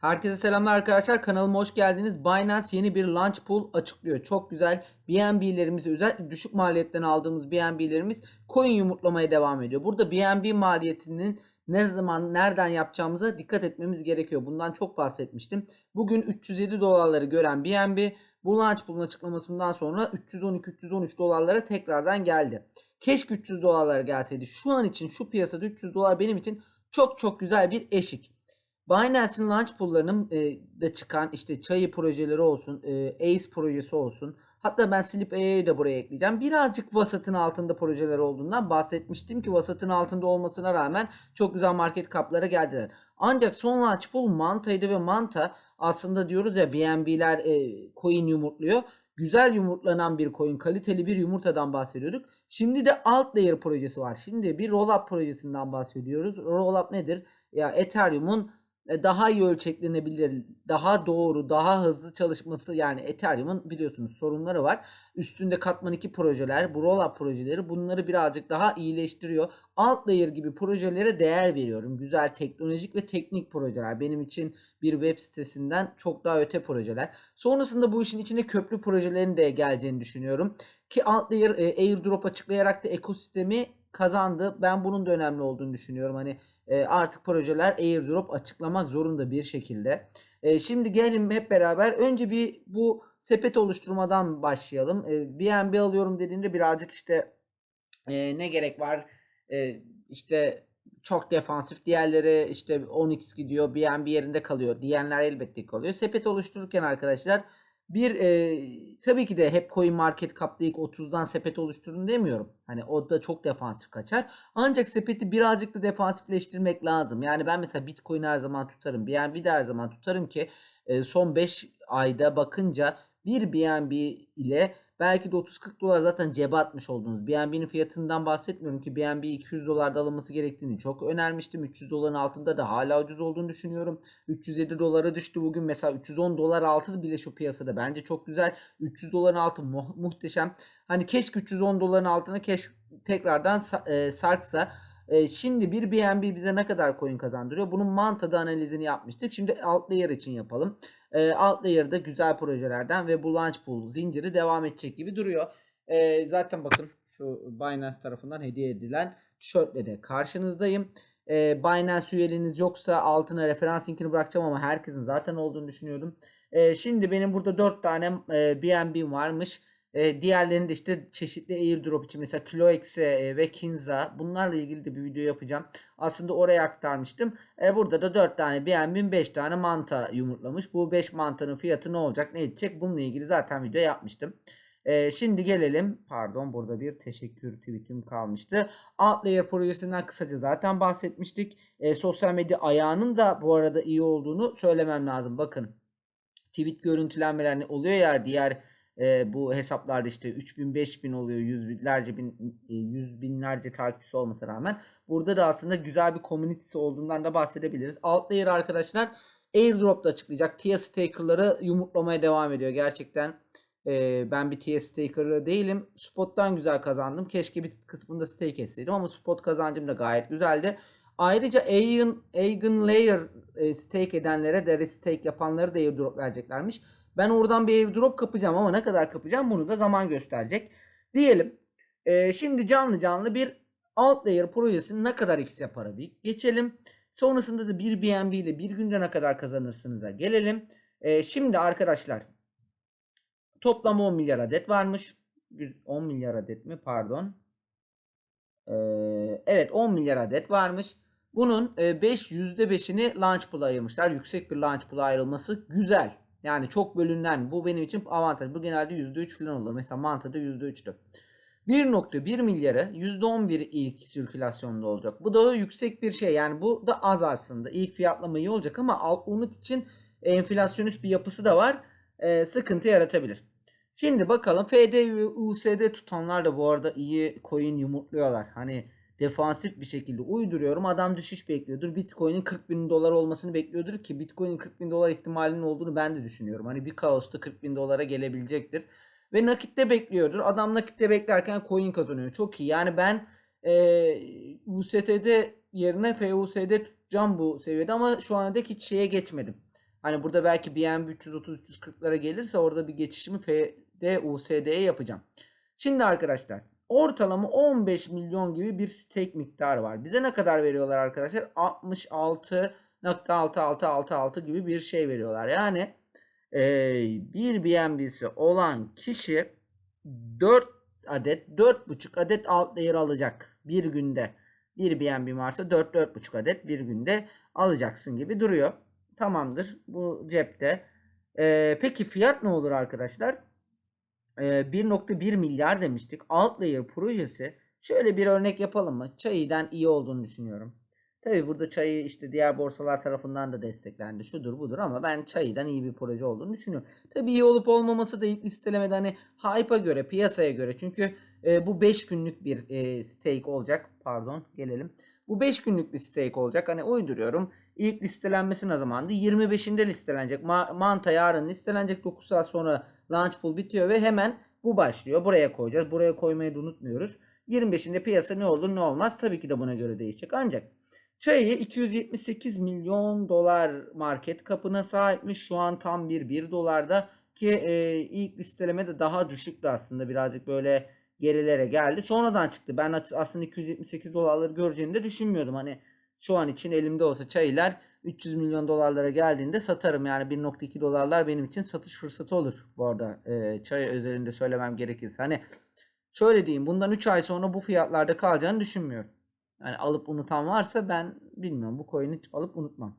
Herkese selamlar arkadaşlar. Kanalıma hoş geldiniz. Binance yeni bir launch pool açıklıyor. Çok güzel. BNB'lerimizi özellikle düşük maliyetten aldığımız BNB'lerimiz coin yumurtlamaya devam ediyor. Burada BNB maliyetinin ne zaman nereden yapacağımıza dikkat etmemiz gerekiyor. Bundan çok bahsetmiştim. Bugün 307 dolarları gören BNB bu launch pool'un açıklamasından sonra 312-313 dolarlara tekrardan geldi. Keşke 300 dolarlara gelseydi. Şu an için şu piyasada 300 dolar benim için çok çok güzel bir eşik. Binance'in launch pool'larının e, da çıkan işte çayı projeleri olsun, e, ACE projesi olsun. Hatta ben Slip AI'yi da buraya ekleyeceğim. Birazcık vasatın altında projeler olduğundan bahsetmiştim ki vasatın altında olmasına rağmen çok güzel market kaplara geldiler. Ancak son launch pool Manta'ydı ve Manta aslında diyoruz ya BNB'ler e, coin yumurtluyor. Güzel yumurtlanan bir coin, kaliteli bir yumurtadan bahsediyorduk. Şimdi de alt layer projesi var. Şimdi bir rollup projesinden bahsediyoruz. Rollup nedir? Ya Ethereum'un daha iyi ölçeklenebilir, daha doğru, daha hızlı çalışması yani Ethereum'un biliyorsunuz sorunları var. Üstünde katman 2 projeler, bu rollup projeleri bunları birazcık daha iyileştiriyor. Alt layer gibi projelere değer veriyorum. Güzel teknolojik ve teknik projeler. Benim için bir web sitesinden çok daha öte projeler. Sonrasında bu işin içine köprü projelerin de geleceğini düşünüyorum. Ki alt layer e, airdrop açıklayarak da ekosistemi kazandı. Ben bunun da önemli olduğunu düşünüyorum. Hani e, artık projeler airdrop açıklamak zorunda bir şekilde. E, şimdi gelin hep beraber önce bir bu sepet oluşturmadan başlayalım. E, BNB alıyorum dediğinde birazcık işte e, ne gerek var? E, işte çok defansif diğerleri işte 10x gidiyor BNB yerinde kalıyor diyenler elbette kalıyor. Sepet oluştururken arkadaşlar bir e, tabii ki de hep coin market cap'ta ilk 30'dan sepet oluşturun demiyorum. Hani o da çok defansif kaçar. Ancak sepeti birazcık da defansifleştirmek lazım. Yani ben mesela Bitcoin her zaman tutarım. BNB de her zaman tutarım ki e, son 5 ayda bakınca bir BNB ile belki de 30-40 dolar zaten cebe atmış oldunuz. BNB'nin fiyatından bahsetmiyorum ki BNB 200 dolarda alınması gerektiğini çok önermiştim. 300 doların altında da hala ucuz olduğunu düşünüyorum. 307 dolara düştü bugün. Mesela 310 dolar altı bile şu piyasada bence çok güzel. 300 doların altı mu- muhteşem. Hani keşke 310 doların altına keş tekrardan e, sarksa. E, şimdi bir BNB bize ne kadar coin kazandırıyor? Bunun mantıda analizini yapmıştık. Şimdi alt layer için yapalım. E, alt layer'da güzel projelerden ve bu launch pool zinciri devam edecek gibi duruyor. E, zaten bakın şu Binance tarafından hediye edilen tişörtle de karşınızdayım. E, Binance üyeliğiniz yoksa altına referans linkini bırakacağım ama herkesin zaten olduğunu düşünüyordum. E, şimdi benim burada 4 tane e, BNB'm varmış. E, diğerlerini de işte çeşitli airdrop için mesela Cloexe ve Kinza bunlarla ilgili de bir video yapacağım. Aslında oraya aktarmıştım. E, burada da 4 tane BNB 5 tane manta yumurtlamış. Bu 5 mantanın fiyatı ne olacak ne edecek bununla ilgili zaten video yapmıştım. E, şimdi gelelim pardon burada bir teşekkür tweetim kalmıştı. Outlayer projesinden kısaca zaten bahsetmiştik. E, sosyal medya ayağının da bu arada iyi olduğunu söylemem lazım. Bakın tweet görüntülenmeler oluyor ya diğer e, bu hesaplarda işte 3000 5000 oluyor yüz binlerce bin e, yüz binlerce takipçisi olmasına rağmen burada da aslında güzel bir komünitesi olduğundan da bahsedebiliriz. Alt layer arkadaşlar airdrop da açıklayacak. TIA staker'ları yumurtlamaya devam ediyor. Gerçekten e, ben bir TIA staker'ı değilim. Spot'tan güzel kazandım. Keşke bir kısmında stake etseydim ama spot kazancım da gayet güzeldi. Ayrıca Eigen, Eigen Layer e, stake edenlere de restake yapanları da airdrop vereceklermiş. Ben oradan bir airdrop kapacağım ama ne kadar kapacağım bunu da zaman gösterecek. Diyelim e, şimdi canlı canlı bir alt layer projesini ne kadar x yapar bir geçelim. Sonrasında da bir BNB ile bir günde ne kadar kazanırsınız'a gelelim. E, şimdi arkadaşlar toplam 10 milyar adet varmış. 10 milyar adet mi pardon. E, evet 10 milyar adet varmış. Bunun 5 %5'ini launch pool'a ayırmışlar. Yüksek bir launch pool'a ayrılması güzel. Yani çok bölünen bu benim için avantaj. Bu genelde %3 falan olur. Mesela mantıda %3'tü. 1.1 milyarı %11 ilk sirkülasyonda olacak. Bu da yüksek bir şey. Yani bu da az aslında. İlk fiyatlama iyi olacak ama alt unit için enflasyonist bir yapısı da var. Ee, sıkıntı yaratabilir. Şimdi bakalım FD ve USD tutanlar da bu arada iyi coin yumurtluyorlar. Hani defansif bir şekilde uyduruyorum. Adam düşüş bekliyordur. Bitcoin'in 40 bin dolar olmasını bekliyordur ki Bitcoin'in 40 bin dolar ihtimalinin olduğunu ben de düşünüyorum. Hani bir kaosta 40 bin dolara gelebilecektir. Ve nakitte bekliyordur. Adam nakitte beklerken coin kazanıyor. Çok iyi. Yani ben e, UST'de yerine FUSD tutacağım bu seviyede ama şu ana dek hiç şeye geçmedim. Hani burada belki BNB 330-340'lara gelirse orada bir geçişimi FD USD'ye yapacağım. Şimdi arkadaşlar ortalama 15 milyon gibi bir stake miktarı var. Bize ne kadar veriyorlar arkadaşlar? 66.6666 gibi bir şey veriyorlar. Yani eee, bir BNB'si olan kişi 4 adet 4,5 adet alt layer alacak bir günde. Bir BNB varsa 4-4,5 adet bir günde alacaksın gibi duruyor. Tamamdır. Bu cepte. Ee, peki fiyat ne olur arkadaşlar? Ee, 1.1 milyar demiştik. Outlayer projesi. Şöyle bir örnek yapalım mı? Çayı'dan iyi olduğunu düşünüyorum. Tabii burada Çayı işte diğer borsalar tarafından da desteklendi. Şudur budur ama ben Çayı'dan iyi bir proje olduğunu düşünüyorum. Tabii iyi olup olmaması da ilk listelemede hani hype'a göre, piyasaya göre. Çünkü e, bu 5 günlük bir e, stake olacak. Pardon gelelim. Bu 5 günlük bir stake olacak. Hani uyduruyorum. İlk listelenmesi ne zamandı? 25'inde listelenecek. Ma- Manta yarın listelenecek. 9 saat sonra launch pool bitiyor ve hemen bu başlıyor. Buraya koyacağız. Buraya koymayı da unutmuyoruz. 25'inde piyasa ne olur ne olmaz tabii ki de buna göre değişecek. Ancak Çayı 278 milyon dolar market kapına sahipmiş. Şu an tam bir 1 dolarda ki e, ilk listelemede daha düşüktü aslında. Birazcık böyle gerilere geldi. Sonradan çıktı. Ben aslında 278 dolarları göreceğini de düşünmüyordum. Hani şu an için elimde olsa çaylar 300 milyon dolarlara geldiğinde satarım. Yani 1.2 dolarlar benim için satış fırsatı olur. Bu arada e, çay özelinde söylemem gerekirse. Hani şöyle diyeyim bundan 3 ay sonra bu fiyatlarda kalacağını düşünmüyorum. Yani alıp unutan varsa ben bilmiyorum bu coin'i alıp unutmam.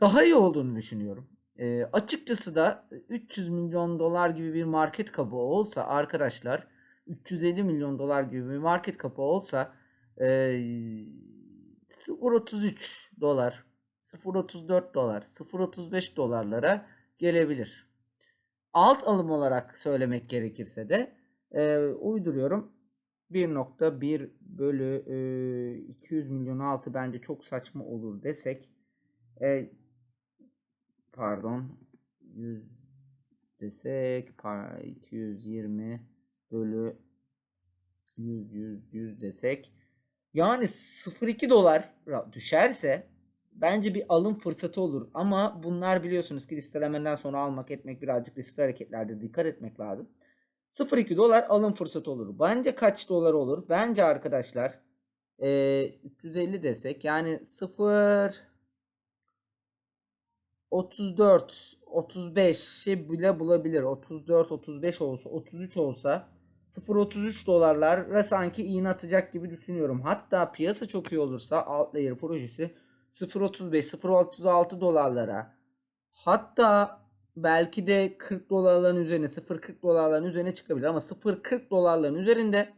Daha iyi olduğunu düşünüyorum. E, açıkçası da 300 milyon dolar gibi bir market kapı olsa arkadaşlar 350 milyon dolar gibi bir market kapı olsa e, 0.33 dolar 0.34 dolar 0.35 dolarlara gelebilir. Alt alım olarak söylemek gerekirse de e, uyduruyorum 1.1 bölü e, 200 milyon altı bence çok saçma olur desek e, pardon 100 desek par- 220 bölü 100 100 100 desek yani 0.2 dolar düşerse bence bir alım fırsatı olur ama bunlar biliyorsunuz ki listelemeden sonra almak etmek birazcık riskli hareketlerde dikkat etmek lazım. 0.2 dolar alım fırsatı olur. Bence kaç dolar olur? Bence arkadaşlar e, 350 desek yani 0 34 35 bile bulabilir. 34 35 olsa 33 olsa 0.33 dolarlara sanki iğne atacak gibi düşünüyorum. Hatta piyasa çok iyi olursa Outlier projesi 0.35 0.36 dolarlara hatta belki de 40 dolarların üzerine 0.40 dolarların üzerine çıkabilir ama 0.40 dolarların üzerinde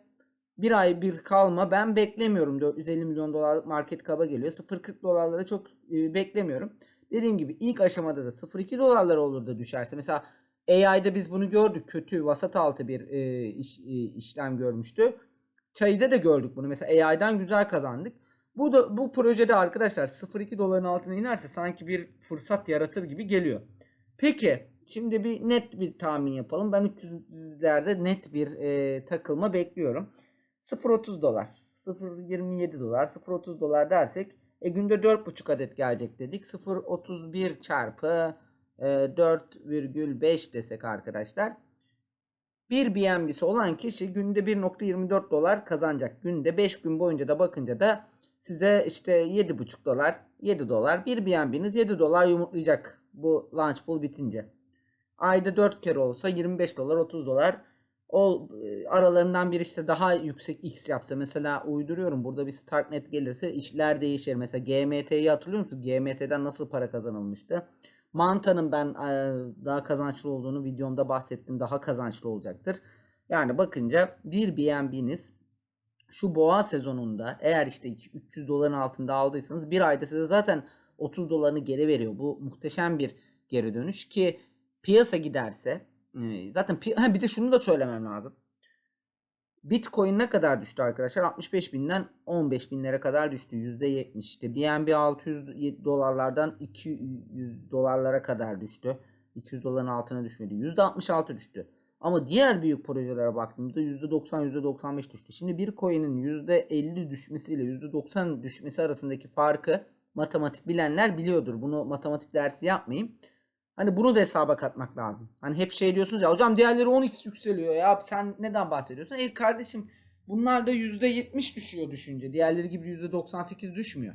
bir ay bir kalma ben beklemiyorum. 450 milyon dolarlık market kaba geliyor. 0.40 dolarlara çok e, beklemiyorum. Dediğim gibi ilk aşamada da 0.2 dolarlar olur da düşerse. Mesela AI'da biz bunu gördük. Kötü vasat altı bir e, iş, e, işlem görmüştü. Çayı'da da gördük bunu. Mesela AI'dan güzel kazandık. Bu da bu projede arkadaşlar 0.2 doların altına inerse sanki bir fırsat yaratır gibi geliyor. Peki şimdi bir net bir tahmin yapalım. Ben 300'lerde net bir e, takılma bekliyorum. 0.30 dolar, 0.27 dolar, 0.30 dolar dersek e, günde 4.5 adet gelecek dedik. 0.31 çarpı e, 4,5 desek arkadaşlar. Bir BNB'si olan kişi günde 1.24 dolar kazanacak. Günde 5 gün boyunca da bakınca da size işte 7.5 dolar, 7 dolar bir BNB'niz 7 dolar yumurtlayacak bu launch pool bitince. Ayda 4 kere olsa 25 dolar 30 dolar o e, aralarından bir işte daha yüksek X yapsa mesela uyduruyorum burada bir Starknet gelirse işler değişir. Mesela GMT'yi hatırlıyor musun? GMT'den nasıl para kazanılmıştı? Manta'nın ben e, daha kazançlı olduğunu videomda bahsettim. Daha kazançlı olacaktır. Yani bakınca bir BNB'niz şu boğa sezonunda eğer işte 300 doların altında aldıysanız bir ayda size zaten 30 dolarını geri veriyor. Bu muhteşem bir geri dönüş ki piyasa giderse e, zaten bir de şunu da söylemem lazım. Bitcoin ne kadar düştü arkadaşlar? 65 binden 15 binlere kadar düştü. %70 işte. BNB 600 dolarlardan 200 dolarlara kadar düştü. 200 doların altına düşmedi. %66 düştü. Ama diğer büyük projelere baktığımda %90 %95 düştü. Şimdi bir coin'in %50 düşmesiyle %90 düşmesi arasındaki farkı matematik bilenler biliyordur. Bunu matematik dersi yapmayayım. Hani bunu da hesaba katmak lazım. Hani hep şey diyorsunuz ya hocam diğerleri 10x yükseliyor ya sen neden bahsediyorsun? E kardeşim bunlar da %70 düşüyor düşünce. Diğerleri gibi %98 düşmüyor.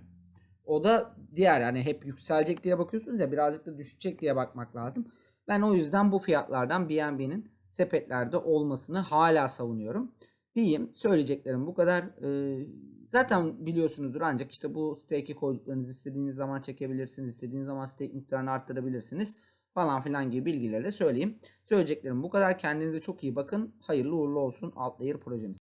O da diğer yani hep yükselecek diye bakıyorsunuz ya birazcık da düşecek diye bakmak lazım. Ben o yüzden bu fiyatlardan BNB'nin sepetlerde olmasını hala savunuyorum. Diyeyim söyleyeceklerim bu kadar. Ee, zaten biliyorsunuzdur ancak işte bu stake'i koyduklarınızı istediğiniz zaman çekebilirsiniz. istediğiniz zaman stake miktarını arttırabilirsiniz falan filan gibi bilgileri de söyleyeyim. Söyleyeceklerim bu kadar. Kendinize çok iyi bakın. Hayırlı uğurlu olsun Altlayer projemiz.